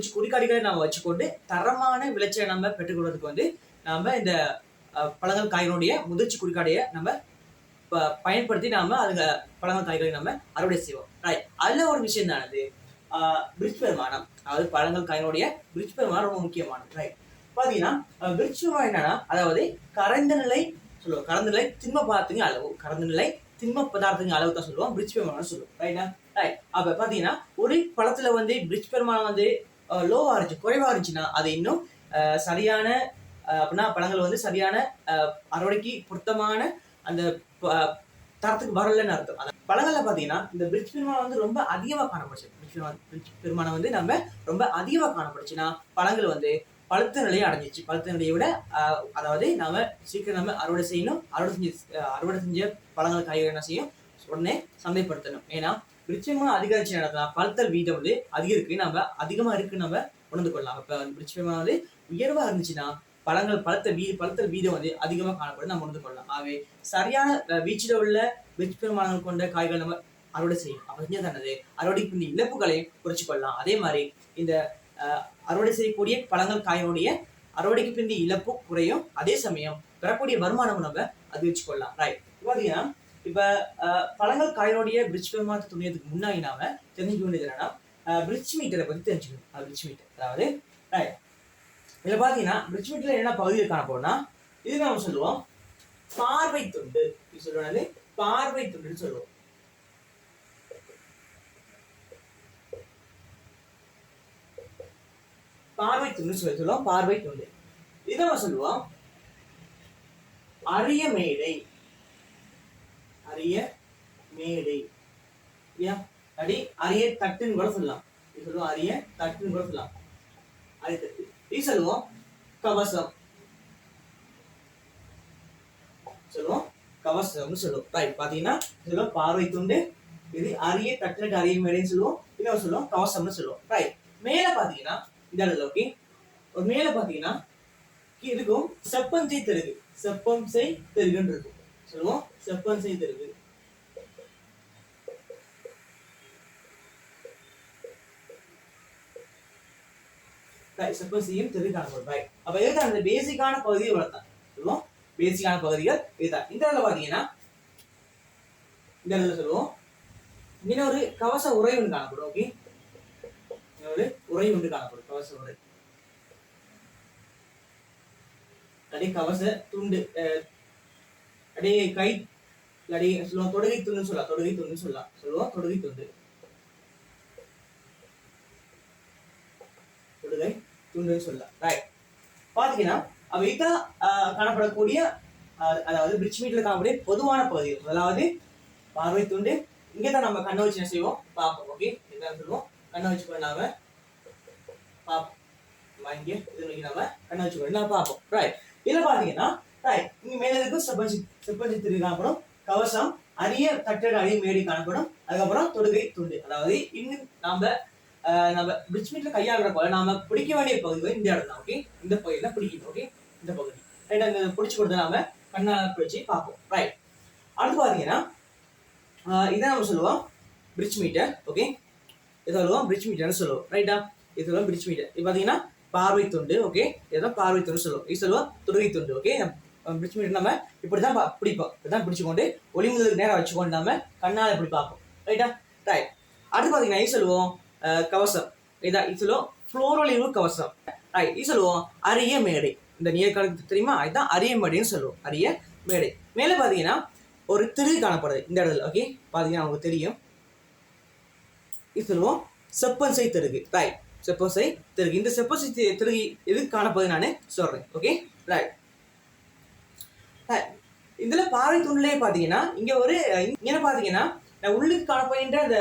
குறிச்சு குறிகாடிகளை நம்ம வச்சுக்கொண்டு தரமான விளைச்சலை நம்ம பெற்றுக்கொள்வதற்கு வந்து நம்ம இந்த பழங்கள் காய்களுடைய முதிர்ச்சி குறிகாடையை நம்ம ப- பயன்படுத்தி நாம அதுங்க பழங்கள் காய்களை நம்ம அறுவடை செய்வோம். ரைட் அதுல ஒரு விஷயம் தானது? பிரிட்ஜ் பெருமானம். அதாவது பழங்கள் காய்களுடைய பிரிட்ஜ் பெருமானம் ரொம்ப முக்கியமானது. ரைட் பாத்தீங்கன்னா பிரிட்ஜ் பெருமானம் என்னன்னா அதாவது கரைந்த நிலை சொல்லுவோம். கரந்த நிலை திண்ம பதார்த்தங்க அளவு. கரந்த நிலை திண்ம பதார்த்தங்க அளவு தான் சொல்லுவோம். பிரிட்ஜ் பெருமானம் சொல்லுவோம். ரைட்டா ரைட் அப்ப பாத்தீங்கன்னா ஒரு பழத்துல வந்து பிரிட்ஜ் பெருமானம் வந்து லோவாக இருந்துச்சு குறைவாக இருந்துச்சுன்னா அது இன்னும் சரியான அப்படின்னா பழங்கள் வந்து சரியான அறுவடைக்கு பொருத்தமான அந்த தரத்துக்கு வரலன்னு அர்த்தம். அந்த பழங்களில் பார்த்தீங்கன்னா இந்த பிரிட்ஜ் பெருமானம் வந்து ரொம்ப அதிகமாக காணப்படுச்சு. பிரிட்ஜ் பெருமானம் பிரிட்ஜ் பெருமானம் வந்து நம்ம ரொம்ப அதிகமாக காணப்படுச்சுன்னா பழங்கள் வந்து பழுத்த நிலையை அடைஞ்சிச்சு. பழுத்த நிலையை விட அதாவது நாம சீக்கிரம் நம்ம அறுவடை செய்யணும். அறுவடை செஞ்சு அறுவடை செஞ்ச பழங்கள் காய்கறி என்ன செய்யும்? உடனே சந்தைப்படுத்தணும். ஏன்னா விருட்சமாக அதிகரிச்சு நடக்கலாம். பழுத்தல் வீதம் வந்து அதிகரிக்கு. நம்ம அதிகமா இருக்கு நம்ம உணர்ந்து கொள்ளலாம். இப்ப விருட்சமாக வந்து உயர்வா இருந்துச்சுன்னா பழங்கள் பழுத்த வீ பழுத்தல் வீதம் வந்து அதிகமா காணப்படும். நம்ம உணர்ந்து கொள்ளலாம். ஆகவே சரியான வீச்சில் வீச்சில உள்ள விருட்ச கொண்ட காய்கள் நம்ம அறுவடை செய்யும் அப்ப செஞ்சதானது அறுவடைக்கு பின் இழப்புகளை குறைச்சு கொள்ளலாம். அதே மாதிரி இந்த அறுவடை செய்யக்கூடிய பழங்கள் காயினுடைய அறுவடைக்கு பிந்தி இழப்பு குறையும். அதே சமயம் பெறக்கூடிய வருமானம் நம்ம அதிகரிச்சு கொள்ளலாம். ரைட் பாத்தீங்கன்னா இப்ப அஹ், பழங்கள் காயினுடைய பிரிட்ஜ் பெருமானத்தை துணியதுக்கு முன்னாடி நாம தெரிஞ்சுக்க வேண்டியது என்னன்னா பிரிட்ஜ் மீட்டரை பத்தி தெரிஞ்சுக்கணும். பிரிட்ஜ் மீட்டர் அதாவது இதுல பாத்தீங்கன்னா பிரிட்ஜ் மீட்டர்ல என்ன பகுதியில் காணப்போம்னா இது நம்ம சொல்லுவோம் பார்வை துண்டு. இது சொல்லுவது பார்வை துண்டுன்னு சொல்லுவோம். பார்வை துண்டு சொல்லி சொல்லுவோம் பார்வை துண்டு. இதை நம்ம சொல்லுவோம் அரிய மேடை. அரிய மேடை. இல்லையா அடி அரிய தட்டுன்னு கூட சொல்லலாம். இது சொல்லுவோம் அரிய தட்டுன்னு கூட சொல்லலாம். அரிய தட்டு. இது சொல்லுவோம் கவசம். சொல்லுவோம் கவசம்னு சொல்லுவோம். ரைட் பாத்தீங்கன்னா சொல்லுவோம் பார்வை துண்டு. இது அரிய தட்டுக்கு அரிய மேடைன்னு சொல்லுவோம். இதை சொல்லுவோம் கவசம்னு சொல்லுவோம். ரைட் மேல பாத்தீங்கன்னா இந்த இடத்துல ஓகே ஒரு மேல பாத்தீங்கன்னா இருக்கும் செப்பஞ்சை தெருகு செப்பம் செய் தெருகுன்னு இருக்கும். சொல்லுவோம். செப்பம் செய் தெருகு செப்பம் செய்யும் தெருகு காணப்படும் அப்ப இதுதான் அந்த பேசிக்கான பகுதியை வளர்த்தான் சொல்லுவோம். பேசிக்கான பகுதிகள் இதுதான். இந்த இடத்துல பாத்தீங்கன்னா இந்த இடத்துல சொல்லுவோம். இன்னொரு கவச உரை ஒன்று காணப்படும். ஓகே இன்னொரு உரை ஒன்று காணப்படும். கவச உரை அதே கவச துண்டு அப்படியே கை அப்படியே சொல்லுவோம் தொடுகை துண்டுன்னு சொல்லலாம் தொடுகை துண்டுன்னு சொல்லலாம் சொல்லுவோம் தொடுகை துண்டு. தொடுகை துண்டுன்னு சொல்லலாம் ரைட் பாத்தீங்கன்னா அவ தான் காணப்படக்கூடிய அதாவது பிரிட்ஜ் மீட்ல காணக்கூடிய பொதுவான பகுதிகள் அதாவது பார்வை துண்டு. இங்கே தான் நம்ம கண்ணை வச்சு என்ன செய்வோம்? பார்ப்போம். ஓகே என்ன சொல்லுவோம். கண்ணை வச்சு பண்ணாம பார்ப்போம். இங்கே இது நோக்கி நம்ம கண்ணை வச்சு பண்ணி நான் பார்ப்போம். ரைட் இதில் பார்த்தீங்கன்னா இங்கே மேலே இருக்கும் செப்பஞ்சி செப்பஞ்சி திரு காணப்படும் கவசம் அரிய தட்டட அரிய மேடி காணப்படும் அதுக்கப்புறம் தொடுகை துண்டு. அதாவது இன்னும் நாம நம்ம பிரிட்ஜ் மீட்ல கையாளுற போல நாம பிடிக்க வேண்டிய பகுதி வந்து இந்த இடம் தான் ஓகே இந்த பகுதியில் பிடிக்கணும் ஓகே இந்த பகுதி. ரைட் அந்த பிடிச்சி கொடுத்து நாம கண்ணால் பிடிச்சி பார்ப்போம். ரைட் அடுத்து பார்த்தீங்கன்னா இதை நம்ம சொல்லுவோம். பிரிட்ஜ் மீட்டர் ஓகே இதை சொல்லுவோம் பிரிட்ஜ் மீட்டர்னு சொல்லுவோம். ரைட்டா இது சொல்லுவோம் பிரிட்ஜ் மீட்டர் இது பார்த்தீங்கன்னா பார்வை துண்டு ஓகே இதுதான் பார்வை துண்டு சொல்லுவோம். இது சொல்லுவோம் துருகை துண்டு ஓகே பிரிட்ஜ் மீட்டர் நம்ம இப்படி தான் பிடிப்போம். இப்படி தான் பிடிச்சிக்கொண்டு ஒளி முதலுக்கு நேரம் வச்சுக்கொண்டு நம்ம கண்ணால் இப்படி பார்ப்போம். ரைட்டா ரைட் அடுத்து பார்த்தீங்கன்னா இது சொல்லுவோம் கவசம். இதான் இது சொல்லுவோம் ஃப்ளோரொலிவு கவசம். ரைட் இது சொல்லுவோம் அரிய மேடை. இந்த நீர்காலத்துக்கு தெரியுமா? இதுதான் அரிய மேடைன்னு சொல்லுவோம் அரிய மேடை. மேலே பார்த்தீங்கன்னா ஒரு திரு காணப்படுது இந்த இடத்துல ஓகே பார்த்தீங்கன்னா உங்களுக்கு தெரியும். இது சொல்லுவோம் செப்பன்சை தெருகு. ரைட் செப்பன்சை தெருகு. இந்த செப்பன்சை தெ- தெருகு எதுக்கு காணப்படுது நான் சொல்கிறேன் ஓகே ரைட் இதுல பாறை துண்டிலே பார்த்தீங்கன்னா இங்க ஒரு இங்க பாத்தீங்கன்னா பார்த்தீங்கன்னா உள்ளுக்கு காணப்படுகின்ற அந்த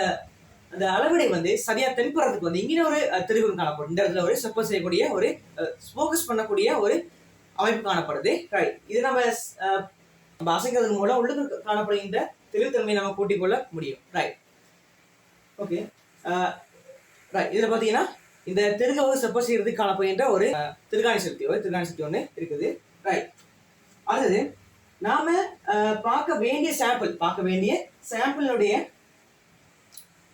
அந்த அளவிடை வந்து சரியா தென்படுறதுக்கு வந்து இங்கே ஒரு அஹ், காணப்படும். இந்த இடத்துல ஒரு செப்பல் செய்யக்கூடிய ஒரு ஃபோக்கஸ் பண்ணக்கூடிய ஒரு அமைப்பு காணப்படுது. ரைட் இது நம்ம நம்ம அசைக்கிறதன் மூலம் உள்ளுக்கு காணப்படுகின்ற தெளிவுத்தன்மையை நம்ம கூட்டிக் கொள்ள முடியும். Right okay. ரைட் இதில் பார்த்தீங்கன்னா இந்த திருகவை செப்பல் செய்யறதுக்கு காணப்படுகின்ற ஒரு திருகாணி சக்தி ஒரு திருகாணி சக்தி ஒன்று இருக்குது. ரைட் அடுத்தது நாம பார்க்க வேண்டிய சாம்பிள் பார்க்க வேண்டிய சாம்பிளுடைய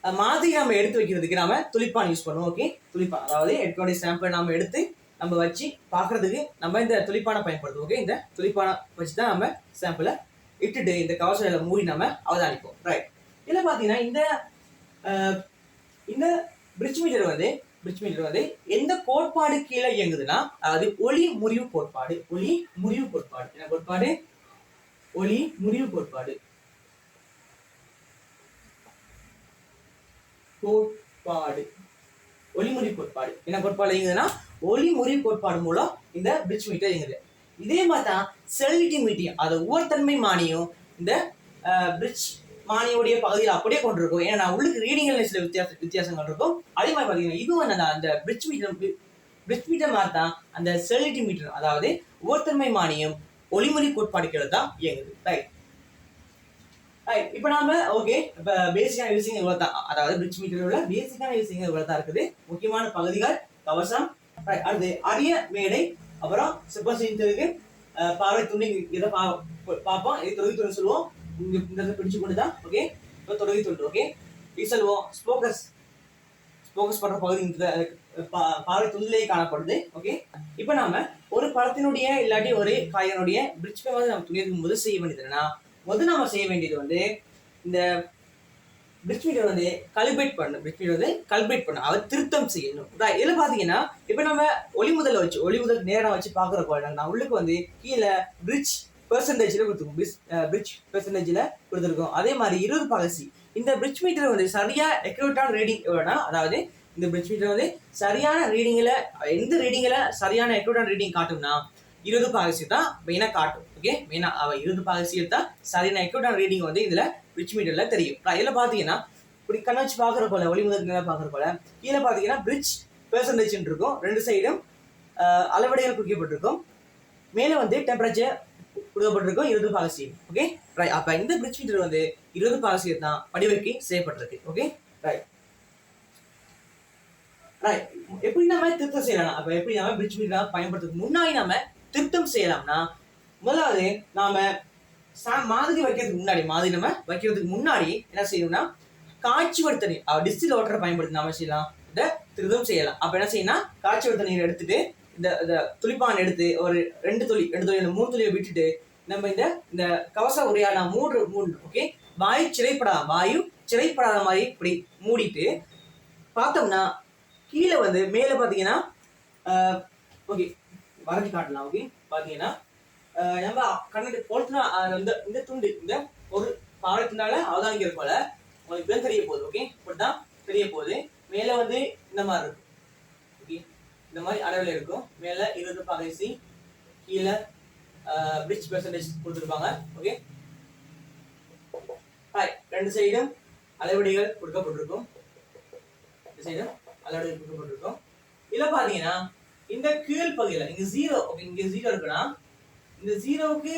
மாதிரி நம்ம எடுத்து வைக்கிறதுக்கு நாம துளிப்பான் யூஸ் பண்ணுவோம் ஓகே துளிப்பான் அதாவது எடுக்கக்கூடிய சாம்பிள் நம்ம எடுத்து நம்ம வச்சு பார்க்கறதுக்கு நம்ம இந்த துளிப்பானை பயன்படுத்துவோம் ஓகே இந்த துளிப்பானை வச்சு தான் நம்ம சாம்பிளை இட்டுட்டு இந்த கவசல மூடி நம்ம அவதானிப்போம் ரைட் இதில் பார்த்தீங்கன்னா இந்த இந்த பிரிட்ஜ் மீட்டர் வந்து பிரிட்ஜ் மீட்டர் வந்து எந்த கோட்பாடு கீழே இயங்குதுன்னா அதாவது ஒளி முறிவு கோட்பாடு ஒளி முறிவு கோட்பாடு. என்ன கோட்பாடு? ஒளி முறிவு கோட்பாடு. கோட்பாடு. ஒளிமுறி கோட்பாடு. என்ன கோட்பாடு இயங்குதுன்னா ஒளிமுறி கோட்பாடு மூலம் இந்த பிரிட்ஜ் மீட்டர் இயங்குது. இதே மாதிரி தான் செலினிட்டி மீட்டியம் அது உவர்த்தன்மை மானியம் இந்த பிரிட்ஜ் மானியோடைய பகுதியில் அப்படியே கொண்டிருக்கும். ஏன்னா உள்ளுக்கு ரீடிங்கில் சில வித்தியாச வித்தியாசங்கள் இருக்கும். அதே மாதிரி பார்த்தீங்கன்னா இதுவும் என்ன அந்த பிரிட்ஜ் மீட்டர் பிரிட்ஜ் மீட்டர் மாதிரி தான் அந்த செலினிட்டி மீட்டர் அதாவது உவர்த்தன்மை மானியம் ஒளிமொழி கோட்பாடுகள் தான் இயங்குது. ரைட் ரைட் இப்போ நாம ஓகே இப்போ பேசிக்கான யூசிங் இவ்வளோ தான். அதாவது பிரிட்ஜ் மீட்டர் உள்ள பேசிக்கான யூசிங் இவ்வளோ தான் இருக்குது. முக்கியமான பகுதிகள் கவசம். ரைட் அடுத்து அரிய மேடை அப்புறம் சிப்பசிங்கிறதுக்கு பார்வை துணி இதை பா பார்ப்போம். இது தொடுகை துணி சொல்லுவோம். இங்க இந்த இடத்துல பிடிச்சு கொண்டு தான் ஓகே இப்போ தொடுகை துண்டு ஓகே இது சொல்லுவோம் ஸ்போக்கஸ் ஸ்போக்கஸ் பண்ணுற பகுதி இந்த பார்வை துண்டிலேயே காணப்படுது ஓகே இப்போ நாம ஒரு பழத்தினுடைய இல்லாட்டி ஒரு காயினுடைய பிரிட்ஜ் வந்து நம்ம துணியிருக்கும் முதல் செய்ய வேண்டியது என்னன்னா முதல் நாம செய்ய வேண்டியது வந்து இந்த பிரிட்ஜ் மீட்டர் வந்து கல்பேட் பண்ணணும். பிரிட்ஜ் மீட்டர் வந்து கல்பேட் பண்ணணும். அதை திருத்தம் செய்யணும். இதில் பார்த்தீங்கன்னா இப்போ நம்ம ஒளி முதல்ல வச்சு ஒளி முதல் நேரம் வச்சு பாக்குறப்போ நான் உள்ளுக்கு வந்து கீழே பிரிட்ஜ் பெர்சன்டேஜில் கொடுத்துருக்கோம். பிரிட்ஜ் பிரிட்ஜ் பெர்சன்டேஜில் கொடுத்துருக்கோம். அதே மாதிரி இருபது பாலிசி இந்த பிரிட்ஜ் மீட்டர் வந்து சரியாக எக்யூரேட்டான ரீடிங் எவ்வளோனா அதாவது இந்த பிரிட்ஜ் மீட்டர் வந்து சரியான ரீடிங்கில் எந்த ரீடிங்கில் சரியான எக்யூரேட்டான ரீடிங் காட்டும்னா இருபது பாகசி தான் மெயினாக காட்டும் ஓகே மெயினாக அவள் இருபது பாகசி தான் சரியான எக்யூரேட்டான ரீடிங் வந்து இதில் பிரிட்ஜ் மீட்டரில் தெரியும். இதில் பார்த்தீங்கன்னா இப்படி கண்ண வச்சு பார்க்குற போல ஒளி முதல் நிலை பார்க்குற போல கீழே பார்த்தீங்கன்னா பிரிட்ஜ் பெர்சன்டேஜ்னு இருக்கும். ரெண்டு சைடும் அளவடைகள் குறிக்கப்பட்டிருக்கும். மேலே வந்து டெம்பரேச்சர் கொடுக்கப்பட்டிருக்கும் இருபது பாகசி ஓகே ரைட் அப்போ இந்த பிரிட்ஜ் மீட்டர் வந்து இருபது பாகசியை தான் வடிவமைக்கு செய்யப்பட்டிருக்கு ஓகே ரைட் ரைட் எப்படி நம்ம திருத்தம் செய்யலாம்? அப்போ எப்படி நம்ம பிரிட்ஜ் மீட்டர் பயன்படுத்துறதுக்கு முன்னாடி நம்ம திருத்தம் செய்யலாம்னா முதலாவது நாம சா- மாதிரி வைக்கிறதுக்கு முன்னாடி மாதிரி நம்ம வைக்கிறதுக்கு முன்னாடி என்ன செய்யணும்னா காய்ச்சி வடுத்த நீர் டிஸ்டில் வாட்டரை பயன்படுத்தி நாம செய்யலாம்? இந்த திருத்தம் செய்யலாம். அப்ப என்ன செய்யணும் காய்ச்சி வடுத்த நீர் எடுத்துட்டு இந்த இந்த துளிப்பான் எடுத்து ஒரு ரெண்டு துளி ரெண்டு துளி மூணு துளியை விட்டுட்டு நம்ம இந்த இந்த கவச உரையான மூன்று மூணு ஓகே வாயு சிறைப்படாத வாயு சிறைப்படாத மாதிரி இப்படி மூடிட்டு பார்த்தோம்னா கீழே வந்து மேலே பார்த்தீங்கன்னா ஓகே வரைஞ்சி காட்டலாம் ஓகே பார்த்தீங்கன்னா நம்ம கண்ணுக்கு பொறுத்துனா இந்த இந்த துண்டு இந்த ஒரு பாடத்தினால அவதானிக்கிற போல உங்களுக்கு தான் தெரிய போகுது ஓகே இப்படிதான் தெரிய போகுது. மேலே வந்து இந்த மாதிரி இருக்கும் ஓகே இந்த மாதிரி அளவில் இருக்கும். மேலே இருபது பகைசி கீழே பிரிட்ஜ் பெர்சன்டேஜ் கொடுத்துருப்பாங்க ஓகே ஹாய் ரெண்டு சைடும் அளவீடுகள் கொடுக்கப்பட்டிருக்கும். இந்த சைடும் அதோட கொடுக்கப்பட்டிருக்கும் இதில் பாத்தீங்கன்னா இந்த கீழ் பகுதியில இங்கே ஜீரோ ஓகே இங்க ஜீரோ இருக்குன்னா இந்த ஜீரோவுக்கு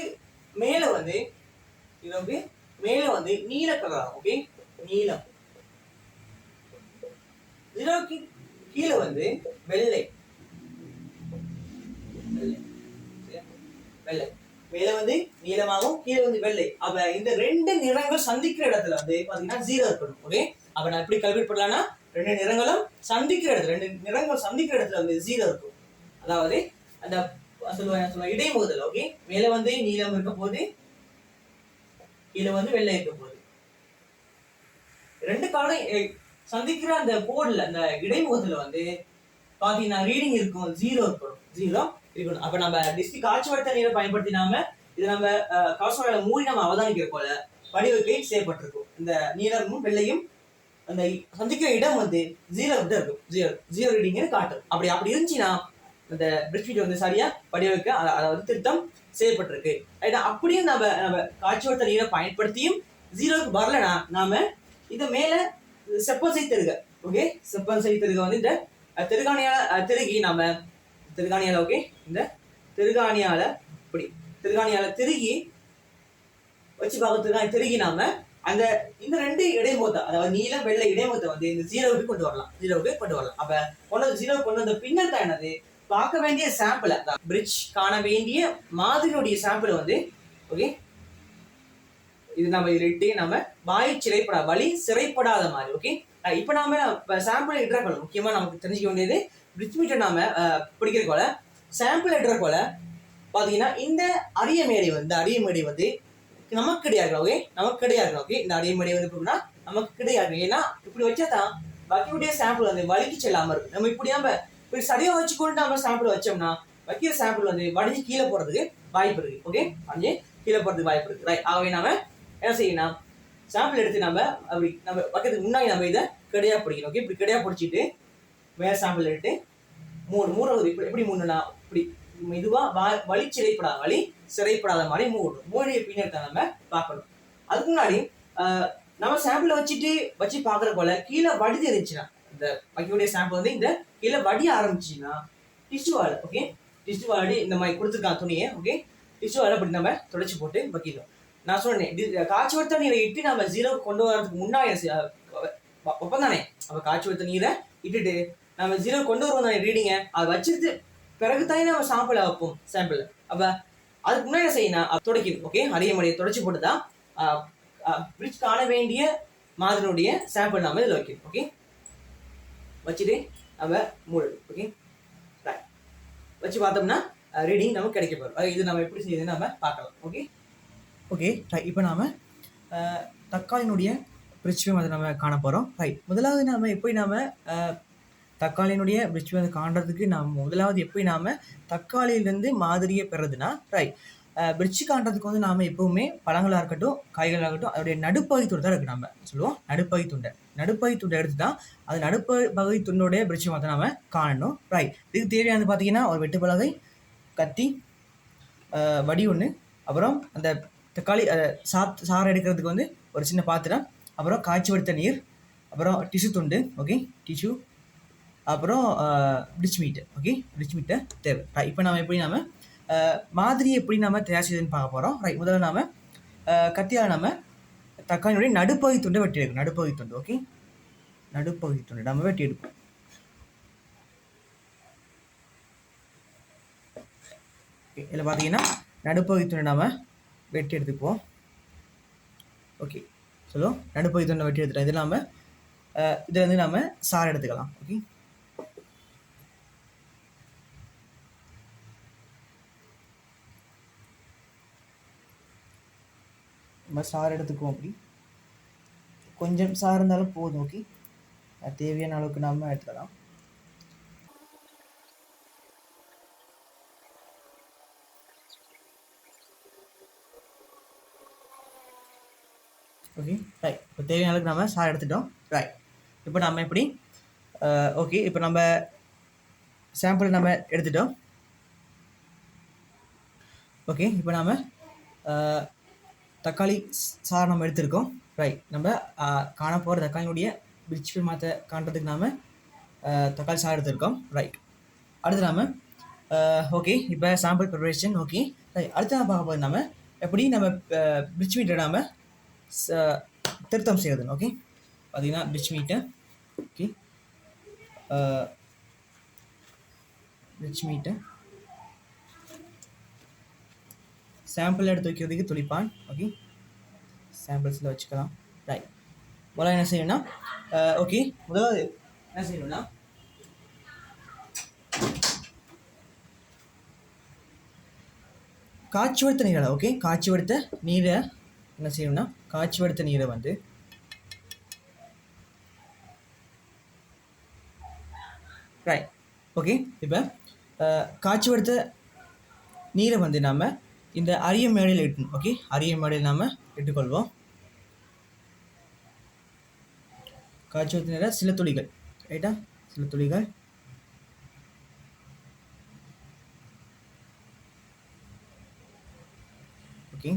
மேல வந்து ஜீரோவுக்கு மேல வந்து நீல கலர் ஓகே நீலம். ஜீரோவுக்கு கீழே வந்து வெள்ளை. வெள்ளை. வெள்ளை. மேல வந்து நீளமாகவும் கீழே வந்து வெள்ளை. அப்ப இந்த ரெண்டு நிறங்கள் சந்திக்கிற இடத்துல வந்து பாத்தீங்கன்னா ஜீரோ இருக்கணும் ஓகே அப்ப நான் எப்படி கல்வி பண்ணலாம்னா ரெண்டு நிறங்களும் சந்திக்கிற இடத்துல ரெண்டு நிறங்கள் சந்திக்கிற இடத்துல வந்து ஜீரோ இருக்கும். அதாவது அந்த சொல்லுவேன் சொல்லுவாங்க இடைமுகத்தில் ஓகே மேல வந்து நீளம் இருக்க போது கீழே வந்து வெள்ளை இருக்க போகுது. ரெண்டு காலம் சந்திக்கிற அந்த போர்டில் அந்த இடைமுகத்தில் வந்து பார்த்தீங்கன்னா ரீடிங் இருக்கும் ஜீரோ இருக்கணும் ஜீரோ இருக்கணும். அப்போ நம்ம டிஸ்ட்ரிக் காட்சி வட்ட நீரை பயன்படுத்தி நாம நம்ம காசோட மூடி நம்ம அவதானிக்கிற போல வடிவகை செய்யப்பட்டிருக்கும் இந்த நீளமும் வெள்ளையும் அந்த சந்திக்கிற இடம் வந்து ஜீரோ தான் இருக்கும். ஜீரோ ஜீரோ ரீடிங்னு காட்டும். அப்படி அப்படி இருந்துச்சுன்னா அந்த பிரிட்ஜ் வந்து சரியா வடிவமைக்க அதாவது திருத்தம் செய்யப்பட்டிருக்கு. ரைட்டா அப்படியும் நம்ம நம்ம காட்சி நீரை பயன்படுத்தியும் ஜீரோக்கு வரலனா நாம இதை மேல செப்பல் செய்திருக்க ஓகே செப்பல் தெருக வந்து இந்த அஹ், திருகாணியால திருகி நாம திருகாணியால ஓகே இந்த திருகாணியால இப்படி. திருகாணியால திருகி வச்சு பார்க்கறதுக்கு திருகி நாம அந்த இந்த ரெண்டு இடைமுகத்தை அதாவது நீளம் வெள்ளை இடைமுகத்தை வந்து இந்த ஜீரோவுக்கு கொண்டு வரலாம். ஜீரோவுக்கு கொண்டு வரலாம். அப்ப கொண்டு ஜீரோ கொண்டு வந்த பின்னர் தான் என்னது? பார்க்க வேண்டிய சாம்பிள் பிரிட்ஜ் காண வேண்டிய மாதிரியுடைய சாம்பிள் வந்து ஓகே இது நம்ம இதில் இட்டு நம்ம வாய் சிறைப்படா வழி சிறைப்படாத மாதிரி ஓகே இப்போ நாம சாம்பிள் எடுற போல முக்கியமாக நமக்கு தெரிஞ்சுக்க வேண்டியது பிரிட்ஜ் மீட்டர் நாம பிடிக்கிற போல சாம்பிள் இடுற போல பார்த்தீங்கன்னா இந்த அரிய மேடை வந்து அரிய மேடை வந்து நமக்கு கிடையாது ஓகே நமக்கு கிடையாது ஓகே இந்த அரிய வந்து எப்படின்னா நமக்கு கிடையாது. ஏன்னா இப்படி வச்சா தான் வைக்கக்கூடிய சாம்பிள் வந்து வலிக்கு செல்லாமல் இருக்கும். நம்ம இப்படி நம்ம இப்படி சரியா வச்சுக்கொண்டு நம்ம சாம்பிள் வச்சோம்னா வைக்கிற சாம்பிள் வந்து வடிஞ்சு கீழே போறதுக்கு வாய்ப்பு இருக்கு ஓகே வடிஞ்சு கீழே போறதுக்கு வாய்ப்பு இருக்கு ரைட் ஆகவே நாம என்ன செய்யணும் சாம்பிள் எடுத்து நம்ம அப்படி நம்ம வைக்கிறதுக்கு முன்னாடி நம்ம இதை கிடையா பிடிக்கணும் ஓகே இப்படி கிடையா பிடிச்சிட்டு வேற சாம்பிள் எடுத்து மூணு மூணாவது எப்படி மூணுனா இப்படி மெதுவா வா- வலி சிறைப்படாத வலி சிறைப்படாத மாதிரி மூடணும் மூடிய பின்னத்தை நம்ம பார்க்கணும். அதுக்கு முன்னாடி நம்ம சாம்பிளை வச்சுட்டு வச்சு பார்க்குற போல கீழே வடி இருந்துச்சுன்னா இந்த வைக்கக்கூடிய சாம்பிள் வந்து இந்த கீழே வடி ஆரம்பிச்சுன்னா டிஷ்யூ வாழை ஓகே டிஷ்யூ வாடி இந்த மாதிரி கொடுத்துருக்கான் துணியை ஓகே டிஷ்யூ வாழை அப்படி நம்ம தொடச்சி போட்டு வைக்கணும். நான் சொன்னேன் காய்ச்சி வடுத்த நீரை இட்டு நம்ம ஜீரோ கொண்டு வரதுக்கு முன்னாடி ஒப்பந்தானே அப்போ காய்ச்சி வடுத்த நீரை இட்டுட்டு நம்ம ஜீரோ கொண்டு வருவோம் தானே ரீடிங்க அதை வச்சுட்டு பிறகு தானே நம்ம சாம்பிள் வைப்போம் சாம்பிள் அப்போ அதுக்கு முன்னாடி என்ன செய்யணும் அப்ப துடைக்கணும் ஓகே அதே மாதிரி தொடச்சி போட்டு தான் பிரிட்ஜ் காண வேண்டிய மாதிரியுடைய சாம்பிள் நாம இதில் வைக்கணும் ஓகே வச்சுட்டு நம்ம மூடணும் ஓகே ரைட் வச்சு பார்த்தோம்னா ரீடிங் நமக்கு கிடைக்க போகிறோம் இது நம்ம எப்படி செய்யுதுன்னு நம்ம பார்க்கலாம் ஓகே ஓகே ரைட் இப்போ நாம் தக்காளினுடைய தக்காளியினுடைய அதை நம்ம காண போகிறோம் ரைட் முதலாவது நாம் எப்படி நாம் தக்காளியினுடைய பிரிட்ஜ் வந்து காண்றதுக்கு நாம் முதலாவது எப்படி நாம் தக்காளியிலேருந்து மாதிரியை பெறதுனா ரைட் பிரிட்ஜ் காண்றதுக்கு வந்து நாம் எப்பவுமே பழங்களாக இருக்கட்டும் காய்களாக இருக்கட்டும் அதோடைய நடுப்பகை துண்டு தான் இருக்குது நம்ம சொல்லுவோம் நடுப்பகை துண்டை. நடுப்பகை துண்டை எடுத்து தான் அது நடுப்பகுதி துண்டோடைய பிரிட்ஜை மாற்ற நாம காணணும் ரைட் இதுக்கு தேவையானது பார்த்தீங்கன்னா ஒரு வெட்டு பலகை கத்தி வடி ஒன்று அப்புறம் அந்த தக்காளி அதை சாத் சாறு எடுக்கிறதுக்கு வந்து ஒரு சின்ன பாத்திரம் அப்புறம் காய்ச்சி வடித்த நீர் அப்புறம் டிஷ்யூ துண்டு ஓகே டிஷ்யூ அப்புறம் பிரிட்ஜ் மீட்டு ஓகே பிரிட்ஜ் மீட்டை தேவை. இப்போ நம்ம எப்படி நாம மாதிரி எப்படி நாம தயார் செய்யுதுன்னு பார்க்க போகிறோம் ரைட் முதல்ல நாம கத்தியால் நாம தக்காளியுடைய நடுப்பகுதி துண்டை வெட்டி எடுக்கணும். நடுப்பகுதி துண்டு ஓகே நடுப்பகுதி துண்டு நம்ம வெட்டி எடுப்போம். ஓகே இதில் பார்த்தீங்கன்னா நடுப்பகுதி துண்டை நாம வெட்டி எடுத்துப்போம் ஓகே சொல்லுவோம். நடுப்பகுதி துண்டை வெட்டி எடுத்துட்டோம் இது இல்லாமல் இதில் வந்து நாம சாறு எடுத்துக்கலாம் ஓகே நம்ம சாறு எடுத்துக்குவோம் அப்படி. கொஞ்சம் சாறு இருந்தாலும் போதும் ஓகே தேவையான அளவுக்கு நாம எடுத்துக்கலாம். ஓகே ரைட் இப்போ தேவையான அளவுக்கு நம்ம சார் எடுத்துட்டோம். ரைட் இப்போ நம்ம எப்படி ஓகே இப்போ நம்ம சாம்பிள் நம்ம எடுத்துட்டோம். ஓகே இப்போ நாம தக்காளி சாறு நம்ம எடுத்திருக்கோம். ரைட் நம்ம காண போகிற தக்காளியுடைய பிரிட்ஜ் மாற்ற காண்றதுக்கு நாம் தக்காளி சாறு எடுத்திருக்கோம். ரைட் அடுத்து நாம ஓகே இப்போ சாம்பிள் ப்ரிப்பரேஷன் ஓகே ரைட் அடுத்து நம்ம பார்க்க போகிறது நாம் எப்படி நம்ம பிரிட்ஜ் மீட்டை நாம் திருத்தம் செய்யறது ஓகே பார்த்தீங்கன்னா பிரிட்ஜ் மீட்டை ஓகே பிரிட்ஜ் மீட்டை சாம்பிள் எடுத்து வைக்கிறதுக்கு துளிப்பான். ஓகே சாம்பிள்ஸில் வச்சுக்கலாம். ரைட் முதல்ல என்ன செய்யணும்னா ஓகே முதலாவது என்ன செய்யணும்னா காய்ச்சி வடுத்த நீரை ஓகே காய்ச்சி வடுத்த நீரை என்ன செய்யணும்னா காய்ச்சி வடுத்த நீரை வந்து ரைட் ஓகே இப்போ காய்ச்சி வடுத்த நீரை வந்து நாம் இந்த அரிய மேடையில் எட்டு ஓகே அரிய மேடையில் நாம் இட்டுக்கொள்வோம் காய்ச்சி சில துளிகள் ரைட்டா சில துளிகள். ஓகே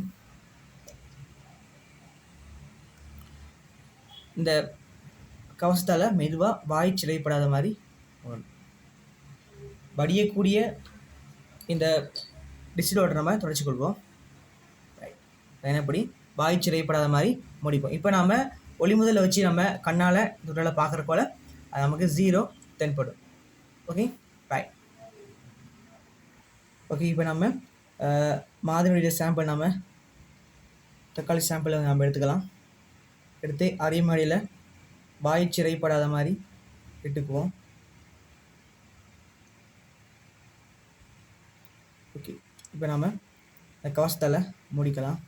இந்த கவசத்தால் மெதுவாக வாய் சிறைப்படாத மாதிரி வடியக்கூடிய இந்த டிஸ்டிலோட நம்ம தொடச்சி கொள்வோம். என்னப்படி வாய் சிறைப்படாத மாதிரி முடிப்போம். இப்போ நாம் ஒளி முதல்ல வச்சு நம்ம கண்ணால் துடலை பார்க்குற போல் அது நமக்கு ஜீரோ தென்படும் ஓகே ரைட் ஓகே இப்போ நம்ம மாதிரியுடைய சாம்பிள் நம்ம தக்காளி சாம்பிளை நம்ம எடுத்துக்கலாம். எடுத்து அரைமடியில் வாய் சிறைப்படாத மாதிரி இட்டுக்குவோம் ஓகே இப்போ நாம் இந்த கவசத்தால் முடிக்கலாம்.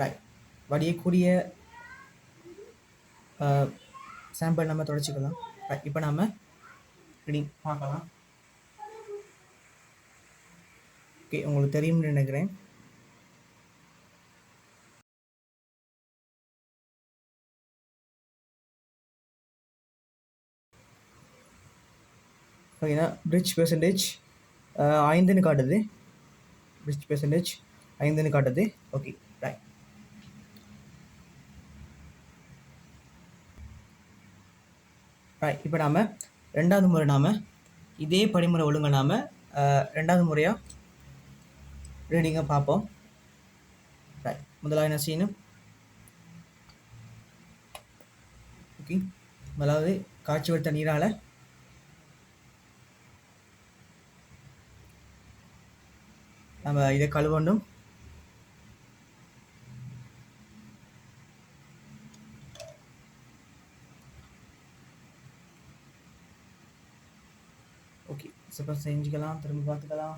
ரைட் வடியக்கூடிய சாம்பிள் நம்ம தொடச்சிக்கலாம். ரைட் இப்போ நாம் இப்படி பார்க்கலாம். ஓகே உங்களுக்கு தெரியும்னு நினைக்கிறேன். ஓகேண்ணா பிரிட்ஜ் பெர்சன்டேஜ் ஐந்துன்னு காட்டுது. பிரிட்ஜ் பெர்சன்டேஜ் ஐந்துன்னு காட்டுது. ஓகே ரைட் ரைட் இப்போ நாம் ரெண்டாவது முறை நாம் இதே படிமுறை ஒழுங்க நாம் ரெண்டாவது முறையாக ரீடிங்கை பார்ப்போம். ரைட் முதலாக என்ன செய்யணும் ஓகே முதலாவது காய்ச்சி வடுத்த நீரால் நம்ம இதை கழுவணும். ஓகே சூப்பர் செஞ்சுக்கலாம் திரும்ப பார்த்துக்கலாம்.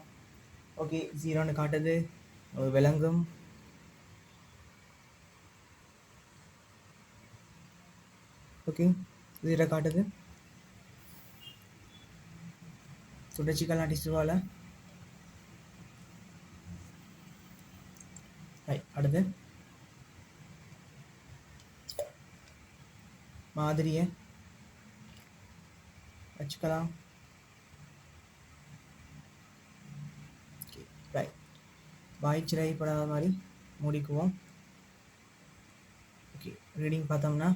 ஓகே ஜீரோன்னு காட்டுது. ஒரு விலங்கும். ஓகே ஜீரோ காட்டுது. துடைச்சிக்கலாம் டிஷ்யூவால் ரைட் அடுத்து. மாதிரியை வச்சுக்கலாம். ரைட் வாய்ச்சிறை சிறைப்படாத மாதிரி மூடிக்குவோம். ஓகே ரீடிங் பார்த்தோம்னா.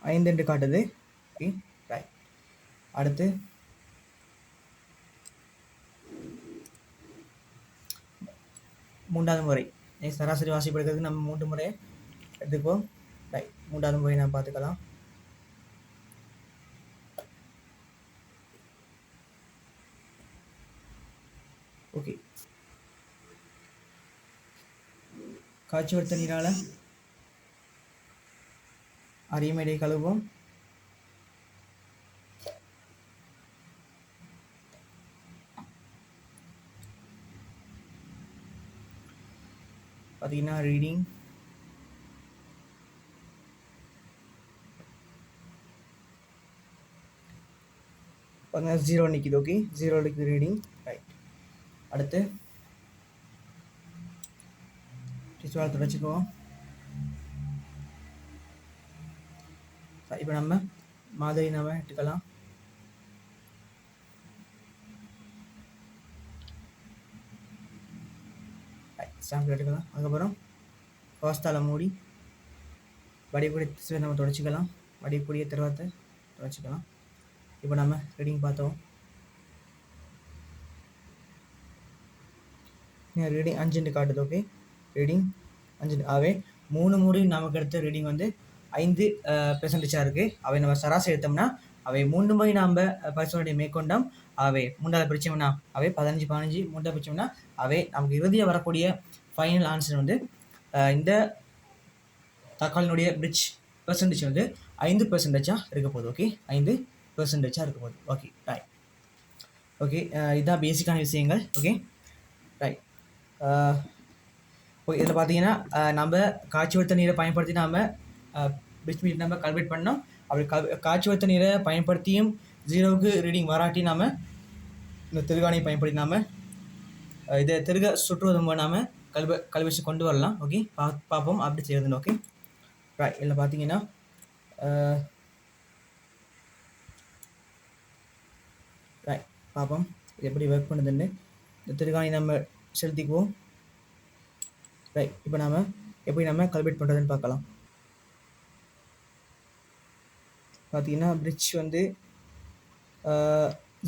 ஐந்து என்று காட்டுது. ஓகே ரைட் அடுத்து. மூன்றாவது முறை. சராசரி வாசிப்படுறதுக்கு நம்ம மூன்று முறையை எடுத்துக்குவோம். ரைட் மூன்றாவது முறை நான் பார்த்துக்கலாம். ஓகே காய்ச்சி வடுத்த நீரால் அரியமேடை கழுவோம் பார்த்தீங்கன்னா ரீடிங் பார்த்தீங்கன்னா ஜீரோ நிற்கிது ஓகே ஜீரோ நிற்கிது ரீடிங் ரைட் அடுத்து டிஸ்வால் தொடச்சிக்குவோம் இப்போ நம்ம மாதிரி நம்ம எடுத்துக்கலாம் ஸ்டாம்பில் எடுக்கலாம். அதுக்கப்புறம் பாஸ்தால மூடி வடிப்பொடி நம்ம தொடச்சிக்கலாம். வடிக்கூடிய திரவத்தை தொடச்சிக்கலாம். இப்போ நம்ம ரீடிங் பார்த்தோம் ரீடிங் அஞ்சுன்னு காட்டுது ஓகே ரீடிங் அஞ்சு அவை மூணு முறை நமக்கு எடுத்த ரீடிங் வந்து ஐந்து பெர்சன்டேஜாக இருக்குது அவை நம்ம சராசரி எடுத்தோம்னா அவை மூன்று முறை நாம் பரிசோதனை மேற்கொண்டோம். அவை மூன்றாவது பிரிச்சோம்னா அவை பதினஞ்சு பதினஞ்சு. மூன்றாவது பிரிச்சோம்னா அவை நமக்கு இறுதியாக வரக்கூடிய ஃபைனல் ஆன்சர் வந்து இந்த தக்காளினுடைய பிரிட்ஜ் பெர்சன்டேஜ் வந்து ஐந்து பெர்சன்டேஜாக இருக்க போகுது ஓகே ஐந்து பெர்சன்டேஜாக இருக்க போகுது ஓகே ரைட் ஓகே இதுதான் பேசிக்கான விஷயங்கள் ஓகே ரைட் ஓகே இதில் பார்த்தீங்கன்னா நம்ம காய்ச்சி வத்த நீரை பயன்படுத்தி நாம் பிரிட்ஜ் மீட் நம்ம கல்வெட் பண்ணோம். அப்படி கல் காய்ச்சி வத்த நீரை பயன்படுத்தியும் ஜீரோவுக்கு ரீடிங் வராட்டி நாம் இந்த திருகாணியை பயன்படுத்தி நாம் இதை திருக சுற்றுவதன் மூலம் நாம் கல்வ கல்வெச்சு கொண்டு வரலாம். ஓகே பா பார்ப்போம். அப்படி செய்யறதுன்னு ஓகே ரைட் இதில் பார்த்தீங்கன்னா ரைட் பார்ப்போம். இது எப்படி ஒர்க் பண்ணுதுன்னு. இந்த திருகாணி நம்ம செலுத்திக்குவோம். ரைட் இப்போ நாம் எப்படி நம்ம கல்வெட் பண்ணுறதுன்னு பார்க்கலாம். பார்த்தீங்கன்னா பிரிட்ஜ் வந்து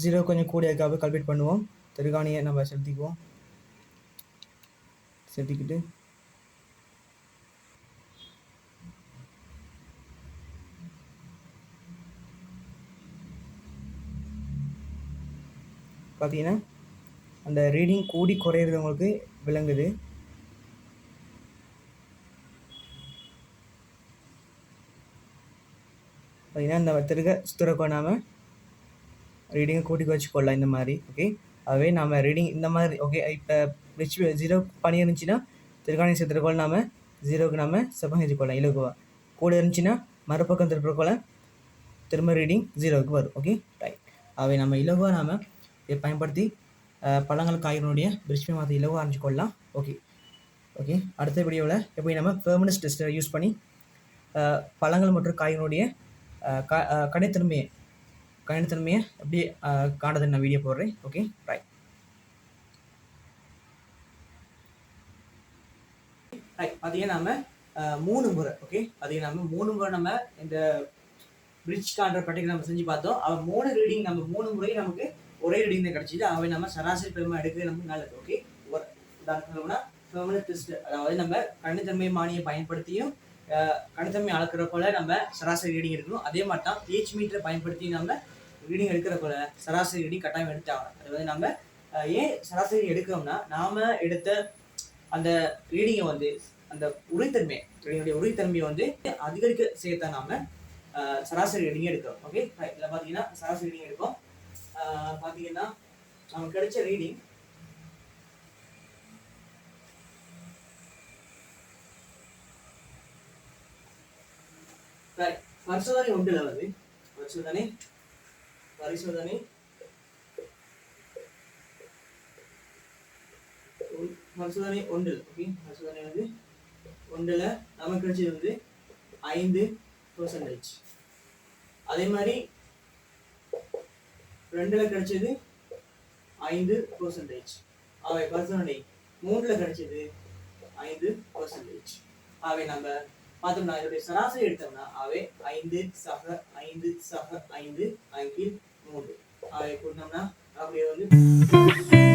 ஜீரோ கொஞ்சம் கூடியக்காக கல்வெட் பண்ணுவோம். திருகாணியை நம்ம செலுத்திக்குவோம். செதுக்கிட்டு. பார்த்தீங்கன்னா அந்த ரீடிங் கூடி குறையிறவங்களுக்கு விளங்குது. பார்த்தீங்கன்னா இந்த வத்திருக்க சுத்திரக்கோ நாம் ரீடிங்கை கூட்டி வச்சுக்கொள்ளலாம் இந்த மாதிரி ஓகே அதுவே நம்ம ரீடிங் இந்த மாதிரி ஓகே இப்போ ரிச் ஜீரோ பண்ணியிருந்துச்சின்னா திருகாணி சேர்த்துறக்கோள் நாம ஜீரோக்கு நாம் செப்பம் செஞ்சுக்கொள்ளலாம் இலகுவா. கூட இருந்துச்சுன்னா மறுபக்கம் திருப்புறக்கோல திரும்ப ரீடிங் ஜீரோவுக்கு வரும். ஓகே ரைட் அவை நம்ம இலகுவாக நாம் இதை பயன்படுத்தி பழங்கள் காய்கறினுடைய பிரிஸ்பி மாற்றி இலகுவாக அறிஞ்சு கொள்ளலாம். ஓகே ஓகே அடுத்த வீடியோவில் எப்படி நம்ம பெர்மனஸ் டெஸ்ட்டை யூஸ் பண்ணி பழங்கள் மற்றும் காய்கறினுடைய க அஹ், கடைத்தன்மையை எப்படி அஹ், நான் வீடியோ போடுறேன். ஓகே ரைட் ரைட் பார்த்தீங்கன்னா நம்ம மூணு முறை ஓகே பார்த்தீங்கன்னா நம்ம மூணு முறை நம்ம இந்த பிரிட்ஜ் காண்ற பட்டியல் நம்ம செஞ்சு பார்த்தோம். அவன் மூணு ரீடிங் நம்ம மூணு முறையும் நமக்கு ஒரே ரீடிங் தான் கிடச்சிது. அவை நம்ம சராசரி பெருமை எடுக்க நமக்கு நல்லது ஓகே ஒரு உதாரணம்னா பெர்மனன்ட் டெஸ்ட் அதாவது நம்ம கணிதன்மை மானியை பயன்படுத்தியும் அஹ், கணிதன்மை அளக்கிற போல நம்ம சராசரி ரீடிங் எடுக்கணும். அதே மாதிரி தான் பிஹெச் மீட்டரை பயன்படுத்தி நம்ம ரீடிங் எடுக்கிற போல சராசரி ரீடிங் கட்டாயம் எடுத்தாகணும் அதாவது நம்ம ஏன் சராசரி எடுக்கிறோம்னா நாம் எடுத்த அந்த ரீடிங்கை வந்து அந்த உரித்தன்மை ரீடிங்கோடைய உரித்தன்மையை வந்து அதிகரிக்க சேர்த்தா நாம சராசரி ரீடிங் எடுக்கிறோம். ஓகே இதில் பார்த்தீங்கன்னா சராசரி ரீடிங் எடுப்போம். பார்த்தீங்கன்னா நமக்கு கிடைச்ச ரீடிங் பரிசோதனை உண்டு வந்து பரிசோதனை பரிசோதனை ஒன்- பரிசோதனை ஒன்றில் ஓகே பரிசோதனை வந்து ஒன்றில் நமக்கு கிடைச்சது வந்து ஐந்து பர்சன்டேஜ் அதே மாதிரி ரெண்டில் கிடைச்சது ஐந்து பர்சன்டேஜ் அவை பர்சன்டை மூன்றில் கிடைச்சது ஐந்து பர்சன்டேஜ் அவை நம்ம பார்த்தோம்னா இதோடைய சராசரி எடுத்தோம்னா அவை ஐந்து சக ஐந்து சக ஐந்து ஐந்து மூன்று. அவை கூட்டினோம்னா அப்படியே வந்து